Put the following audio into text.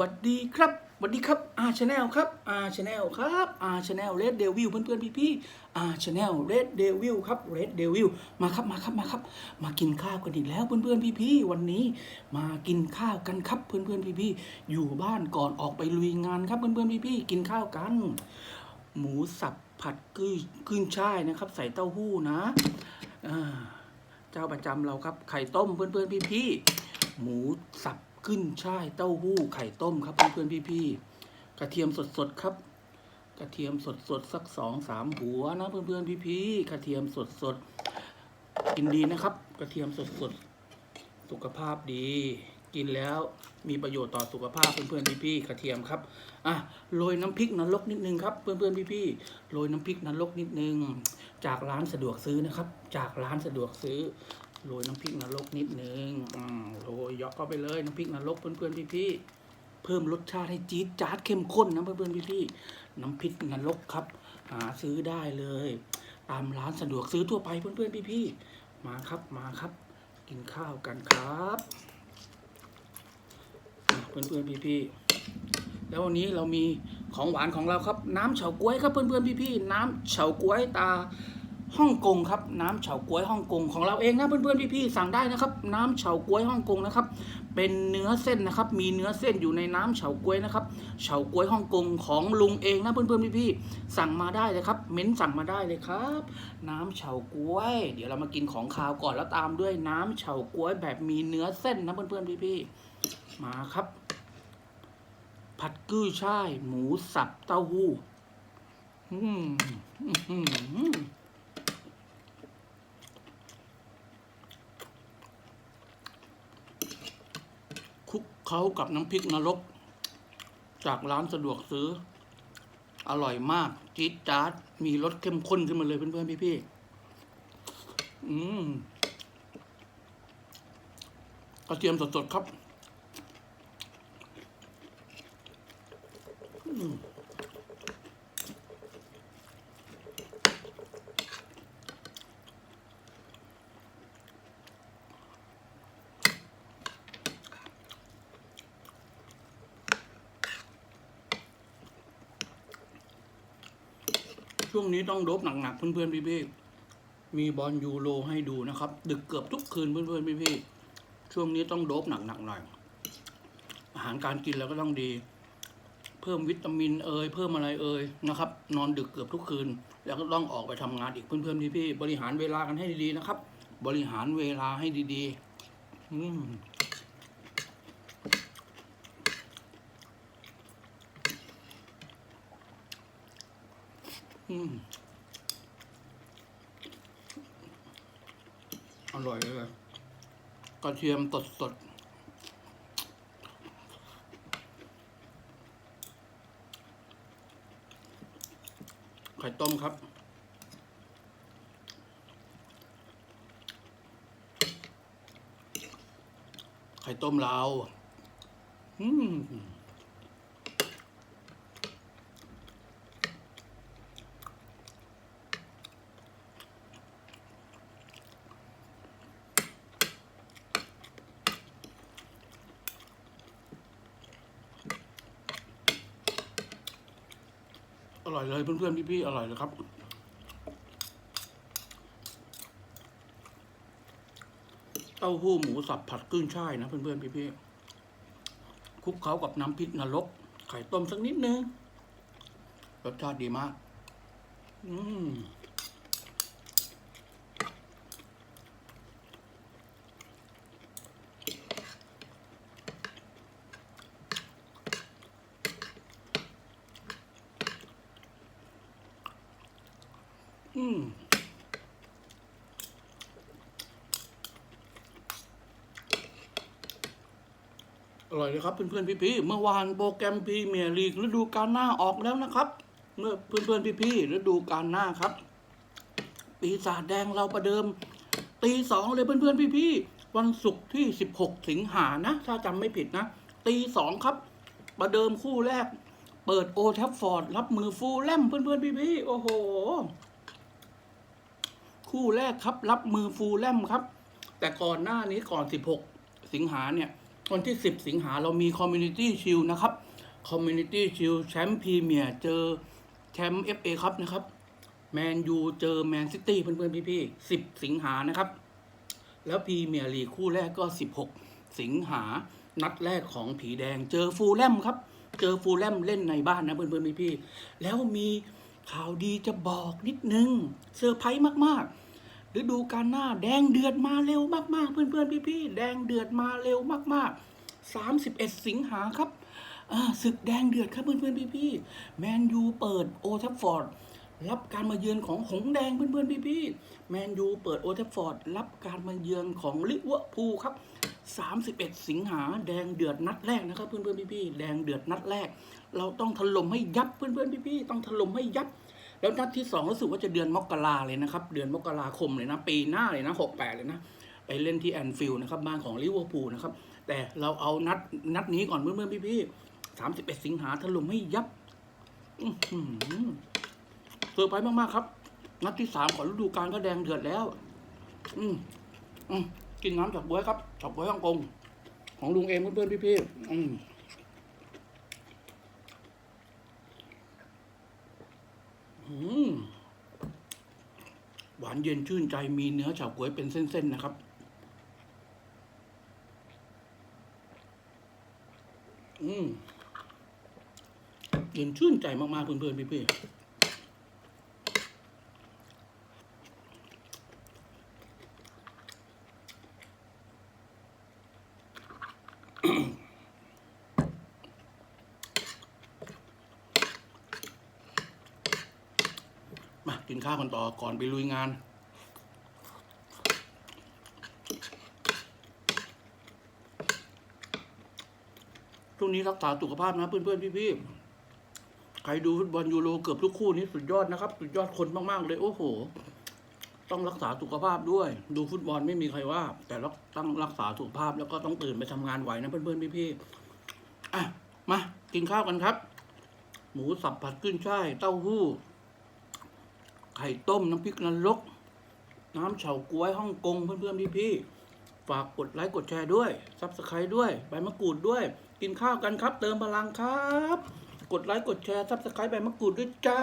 วัสดีครับสวัสดีครับอาชาแนลครับอาชาแนลครับอาชาแนลเรดเดวิลเพื่อนๆพี่ๆอาชาแนลเรดเดวิลครับเรดเดวิลมาครับมาครับมาครับ มากินข้าวกันอีกแล้วเพื่อนๆพี่ๆวันนี้ มากินข้าวกันครับเพื่อนๆพี่ๆอยู่บ้านก่อนออกไปลุยงานครับเพื่อนๆพี่ๆกินข้าวกัน หมูสับผัดกุ้ยกุ้ยช่ายนะครับ ใส่เต้าหู้นะเจ้าประจำเราครับไข่ต้มเพื่อนๆพี่ๆหมูสับ ขึ้นช่ายเต้าหู้ไข่ต้มครับเพื่อนๆพี่ๆกระเทียมสดๆครับ กระเทียมสดๆสักสองสามหัวนะเพื่อนๆพี่ๆกระเทียมสดๆกินดีนะครับ กระเทียมสดๆสุขภาพดี กินแล้วมีประโยชน์ต่อสุขภาพเพื่อนๆพี่ๆกระเทียมครับอะโรยน้ำพริกนรกนิดนึงครับเพื่อนๆพี่ๆโรยน้ำพริกนรกนิดนึง จากร้านสะดวกซื้อนะครับ จากร้านสะดวกซื้อโรยน้ำพริกนรกนิดนึงอืม โรยเข้าไปเลยน้ำพริกนรกเพื่อนๆพี่ๆเพิ่มรสชาติให้จี๊ดจ๊าดเข้มข้นนะเพื่อนๆพี่ๆน้ำพริกนรกครับ หาซื้อได้เลย ตามร้านสะดวกซื้อทั่วไปเพื่อนๆพี่ๆมาครับมาครับ กินข้าวกันครับอะเพื่อนๆพี่ๆแล้ววันนี้เรามีของหวานของเราครับ น้ำเฉาก๊วยครับเพื่อนๆพี่ๆน้ำเฉาก๊วยตา ฮ่องกงครับน้ำเฉาก๊วยฮ่องกงของเราเองนะเพื่อนๆพี่ๆสั่งได้นะครับ น้ำเฉาก๊วยฮ่องกงนะครับ เป็นเนื้อเส้นนะครับ มีเนื้อเส้นอยู่ในน้ำเฉาก๊วยนะครับเฉาก๊วยฮ่องกงของลุงเองนะเพื่อนๆพี่ๆสั่งมาได้เลยครับ เม้นสั่งมาได้เลยครับ น้ำเฉาก๊วย เดี๋ยวเรามากินของคาวก่อนแล้วตามด้วยน้ำเฉาก๊วยแบบมีเนื้อเส้นนะเพื่อนๆพี่ๆมาครับ ผัดกุ้ยช่ายหมูสับเต้าหู้อืมอื้อหือคลุก เขากับน้ำพริกนรก จากร้านสะดวกซื้อ อร่อยมาก จี๊ดจ๊าด มีรสเข้มข้นขึ้นมาเลยเพื่อนๆพี่ๆอืมกระเทียมสดๆครับ ช่วงนี้ต้องโดบหนักๆเพื่อนๆพี่ๆมีบอลยูโรให้ดูนะครับ ดึกเกือบทุกคืนเพื่อนๆพี่ๆช่วงนี้ต้องโดบหนักๆหน่อยอาหารการกินเราก็ต้องดี เพิ่มวิตามินเอยเพิ่มอะไรเอยนะครับ นอนดึกเกือบทุกคืน แล้วก็ต้องออกไปทำงานอีกเพื่อนๆพี่ๆบริหารเวลากันให้ดีๆนะครับ บริหารเวลาให้ดีๆ อืม อืมอร่อยเลยกระเทียมสดสดๆไข่ต้มครับ ไข่ต้มลาว อืม อร่อยเลยเพื่อนๆพี่ๆอร่อยเลยครับเต้าหู้หมูสับผัดกุ้งช่ายนะเพื่อนๆพี่ๆคลุกเคล้ากับน้ำพริกนรก ไข่ต้มสักนิดนึงรสชาติดีมาก อืม อืมอร่อยเลยครับเพื่อนๆพี่ๆเมื่อวานโปรแกรมพรีเมียร์ลีกฤดูกาลหน้าออกแล้วนะครับ เมื่อเพื่อนๆพี่ๆฤดูกาลหน้าครับ ปีศาจแดงเราประเดิม ตีสองเลยเพื่อนๆพี่ๆวันศุกร์ที่สิบหกสิงหานะ ถ้าจำไม่ผิดนะ ตีสองครับ ประเดิมคู่แรก เปิดโอแทฟฟอร์ดรับมือฟูลแลมเพื่อนๆพี่ๆโอ้โห คู่แรกครับ รับมือฟูลแลมครับ แต่ก่อนหน้านี้ก่อน 16 สิงหาเนี่ยวันที่ 10 สิงหาเรามี Community Shield นะครับ Community Shield แชมป์พรีเมียร์เจอแชมป์ FA ครับนะครับแมนยูเจอแมนซิตี้เพื่อนๆพี่ๆ10 สิงหานะครับ แล้วพรีเมียร์ลีกคู่แรกก็ 16 สิงหานัดแรกของผีแดง เจอฟูลแลมครับ เจอฟูลแลมเล่นในบ้านนะเพื่อนๆพี่ๆแล้วมีข่าวดีจะบอกนิดนึงเซอร์ไพรส์มากๆ ฤดูกาลหน้า แดงเดือดมาเร็วมากๆ เพื่อนๆพี่ๆแดงเดือดมาเร็วมากๆ 31 สิงหาครับศึกแดงเดือดครับเพื่อนๆพี่ๆแมนยูเปิดโอทัฟฟอร์ดรับการมาเยือนของหงแดงเพื่อนๆพี่ๆแมนยูเปิดโอทัฟฟอร์ดรับการมาเยือนของลิเวอร์พูลครับ31 สิงหาแดงเดือดนัดแรกนะครับเพื่อนๆพี่ๆแดงเดือดนัดแรก เราต้องถล่มให้ยับเพื่อนๆพี่ๆต้องถล่มให้ยับ แล้วนัดที่สองรู้สึกว่าจะเดือนมกราเลยนะครับ เดือนมกราคมเลยนะ ปีหน้าเลยนะ68เลยนะ ไปเล่นที่แอนฟิลด์นะครับ บ้านของลิเวอร์พูลนะครับ แต่เราเอานัดนัดนี้ก่อนเพื่อนๆพี่ๆ31สิงหาถล่มให้ยับเซอร์ไพรส์มากๆครับ นัดที่สามของฤดูกาลก็แดงเดือดแล้ว อืมอืมกินน้ำจากบ๊วยครับจากบ๊วยฮ่องกงของลุงเองเพื่อนๆพี่ๆอืมอืม หวานเย็นชื่นใจมีเนื้อเฉาก๊วยเป็นเส้น ๆ นะครับ อืมเย็นชื่นใจมาก ๆ เพื่อนๆพี่ๆ กินข้าวกันต่อก่อนไปลุยงาน ช่วงนี้รักษาสุขภาพนะเพื่อนๆพี่ๆ ใครดูฟุตบอลยูโรเกือบทุกคู่นี้สุดยอดนะครับ สุดยอดคนมากๆเลย โอ้โห ต้องรักษาสุขภาพด้วย ดูฟุตบอลไม่มีใครว่า แต่เราต้องรักษาสุขภาพแล้วก็ต้องตื่นไปทำงานไหวนะเพื่อนๆพี่ๆอะมากินข้าวกันครับ หมูสับผัดขึ้นช่ายเต้าหู้ ไข่ต้มน้ำพริกนรก น้ำเฉาก๊วยฮ่องกงเพื่อนๆพี่ๆฝากกดไลค์กดแชร์ด้วยซับสไครต์ด้วยใบมะกรูดด้วย กินข้าวกันครับ เติมพลังครับ กดไลค์กดแชร์ซับสไครต์ใบมะกรูดด้วยจ้า